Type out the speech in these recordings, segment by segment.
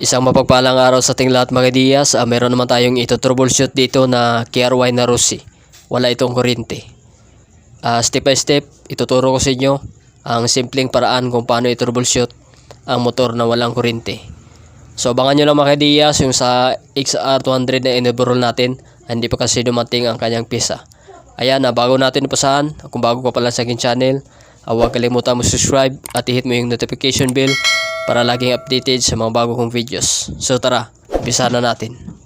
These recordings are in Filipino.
Isang mapagpalang araw sa ating lahat mga Diaz. Ah, meron naman tayong ito troubleshoot dito na KRY na Rossi. Wala itong kuryente. Ah, step by step, ituturo ko sa inyo ang simpleng paraan kung paano i-troubleshoot ang motor na walang kuryente. So abangan nyo lang mga Diaz yung sa XR200 na inaburol natin. Hindi pa kasi dumating ang kanyang pisa. Ayan, na bago natin upasahan, kung bago ka pala sa aking channel, ah, huwag kalimutan mo subscribe at i-hit mo yung notification bell para laging updated sa mga bago kong videos. So tara, umpisa na natin.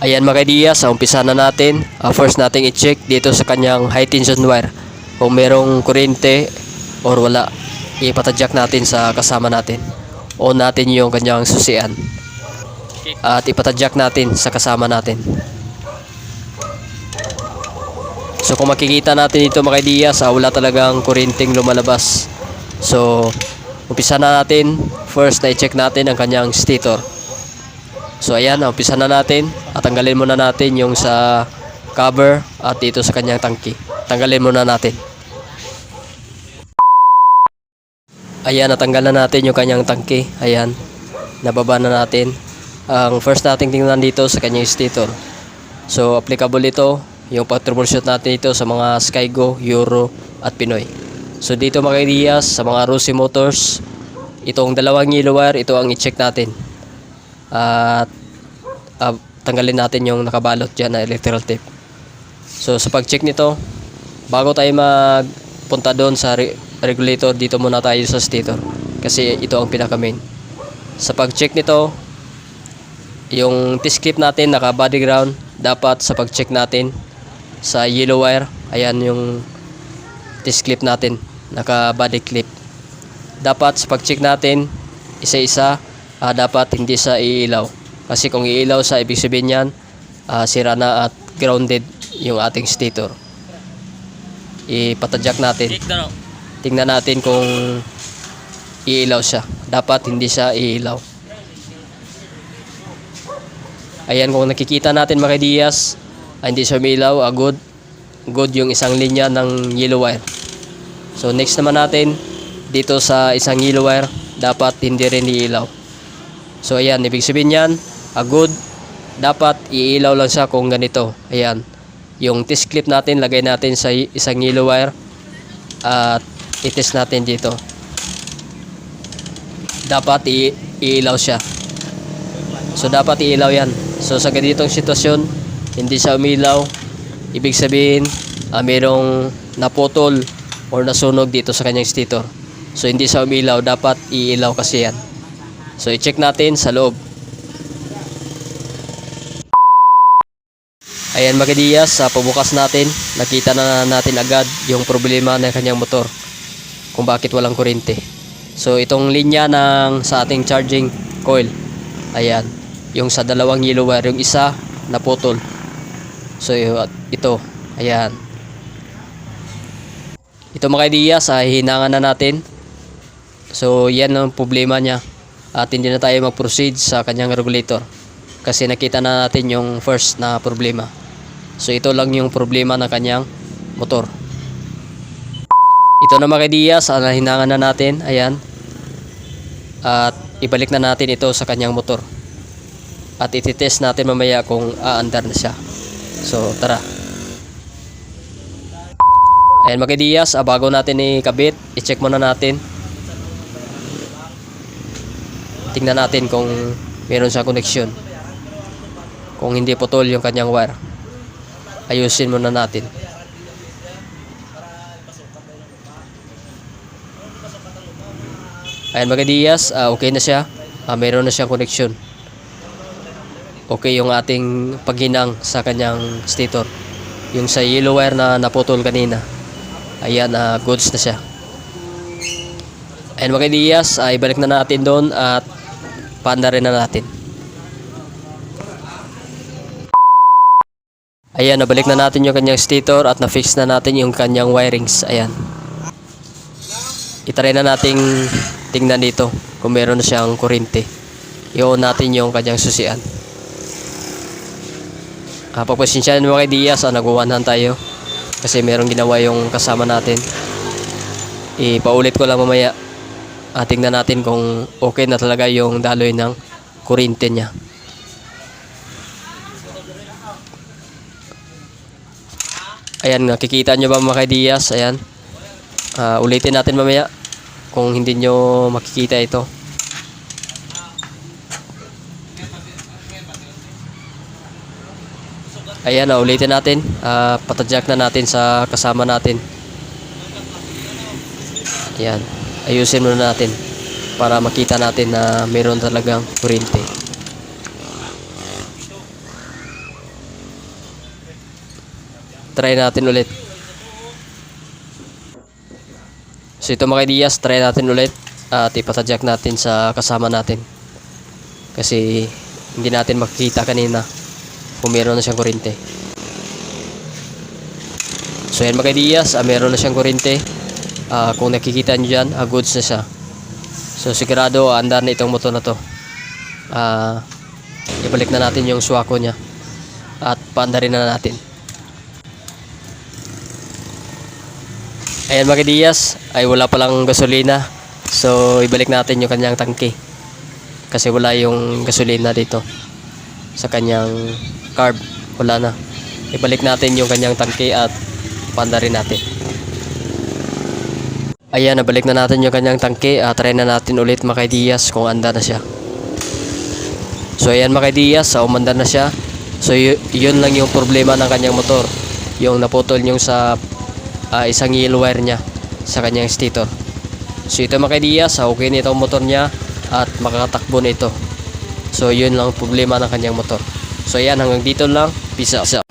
Ayan mga Diaz, umpisa na natin. Ah, first nating i-check dito sa kanyang high tension wire. Kung merong kuryente or wala, ipatadyak natin sa kasama natin. O natin yung kanyang susian. At ipatadyak natin sa kasama natin. So kung makikita natin dito mga Diaz, ah, wala talagang kuryenteng lumalabas. So, umpisa na natin. First na i-check natin ang kanyang stator. So ayan, umpisa na natin at tanggalin muna natin yung sa cover at dito sa kanyang tangki. Tanggalin muna natin. Ayan, natanggal na natin yung kanyang tangki. Ayan, nababa na natin. Ang first nating tingnan dito sa kanyang stator. So applicable ito, yung pag-troubleshoot natin ito sa mga Skygo, Euro at Pinoy. So dito mga ideas sa mga Rossi Motors, itong dalawang yellow wire, ito ang i-check natin at ah, tanggalin natin yung nakabalot dyan na electrical tape so sa pag check nito bago tayo magpunta doon sa regulator dito muna tayo sa stator kasi ito ang pinaka main sa pag check nito yung T-clip natin naka body ground dapat sa pag check natin sa yellow wire ayan yung T-clip natin naka body clip dapat sa pag check natin isa-isa ah, dapat hindi sa iilaw. Kasi kung iilaw sa ibig sabihin yan, ah, sira na at grounded yung ating stator. Ipatadyak natin. Tingnan natin kung iilaw siya. Dapat hindi siya iilaw. Ayan kung nakikita natin mga Diaz, ah, hindi siya umilaw, ah, good. Good yung isang linya ng yellow wire. So next naman natin, dito sa isang yellow wire, dapat hindi rin iilaw. So ayan, ibig sabihin yan, a good, dapat iilaw lang siya kung ganito. Ayan, yung test clip natin, lagay natin sa isang yellow wire at itest natin dito. Dapat iilaw siya. So dapat iilaw yan. So sa ganitong sitwasyon, hindi siya umilaw. Ibig sabihin, ah, mayroong naputol or nasunog dito sa kanyang stator. So hindi siya umilaw, dapat iilaw kasi yan. So i-check natin sa loob. Ayan mga Diaz, sa pabukas natin, nakita na natin agad yung problema ng kanyang motor. Kung bakit walang kuryente. So itong linya ng sa ating charging coil. Ayan, yung sa dalawang yellow wire, yung isa naputol. So ito, ayan. Ito mga Diaz, ay hinangan na natin. So yan ang problema niya at hindi na tayo mag-proceed sa kanyang regulator kasi nakita na natin yung first na problema so ito lang yung problema ng kanyang motor ito na mga Diaz ang hinangan na natin. Ayan. At ibalik na natin ito sa kanyang motor. At ititest natin mamaya kung aandar na siya. So tara. Ayan mga Diaz ah, bago natin ikabit i-check muna natin. Tingnan natin kung meron sa connection. Kung hindi putol yung kanyang wire. Ayusin muna natin ayan mga Diaz ah, okay na siya Ah, meron na siyang connection okay yung ating paghinang sa kanyang stator yung sa yellow wire na naputol kanina ayan ah, goods na siya ayan mga Diaz ay balik na natin doon at paanda rin na natin. Ayan, nabalik na natin yung kanyang stator at na-fix na natin yung kanyang wirings. Ayan. Itry na nating tingnan dito kung meron siyang kuryente. I-on natin yung kanyang susian. Ah, pagpasensyahan mo kay Diaz, ah, nag-100 tayo. Kasi merong ginawa yung kasama natin. Ipaulit ko lang mamaya. Ah, tingnan natin kung okay na talaga yung daloy ng kuryente niya. Ayan, nakikita nyo ba mga kaidiyas? Ayan. Ah, ulitin natin mamaya kung hindi nyo makikita ito. Ayan, na ulitin natin. Ah, patadyak na natin sa kasama natin. Ayan. Ayusin muna natin para makita natin na meron talagang kuryente. Try natin ulit. So ito mga ideas, try natin ulit at ipatadyak natin sa kasama natin. Kasi hindi natin makikita kanina kung meron na siyang kuryente. So yan mga ideas, ah, meron na siyang kuryente. Ah, kung nakikita nyo dyan, ah, goods na siya. So sigurado, ah, andar na itong motor na to. Ah, ibalik na natin yung swako niya. At paandarin na natin. Ayan mga Diaz, ay wala palang gasolina. So ibalik natin yung kanyang tangke. Kasi wala yung gasolina dito. Sa kanyang carb, wala na. Ibalik natin yung kanyang tangke at pandarin natin. Ayan, nabalik na natin yung kanyang tangke. at try na natin ulit mga Diaz kung anda na siya. So ayan mga Diaz, sa umanda na siya. So yun lang yung problema ng kanyang motor. Yung naputol yung sa ah, isang yellow wire niya sa kanyang stator. So ito mga Diaz, okay na itong motor niya at makakatakbo na ito. So yun lang ang problema ng kanyang motor. So ayan, hanggang dito lang. Peace out.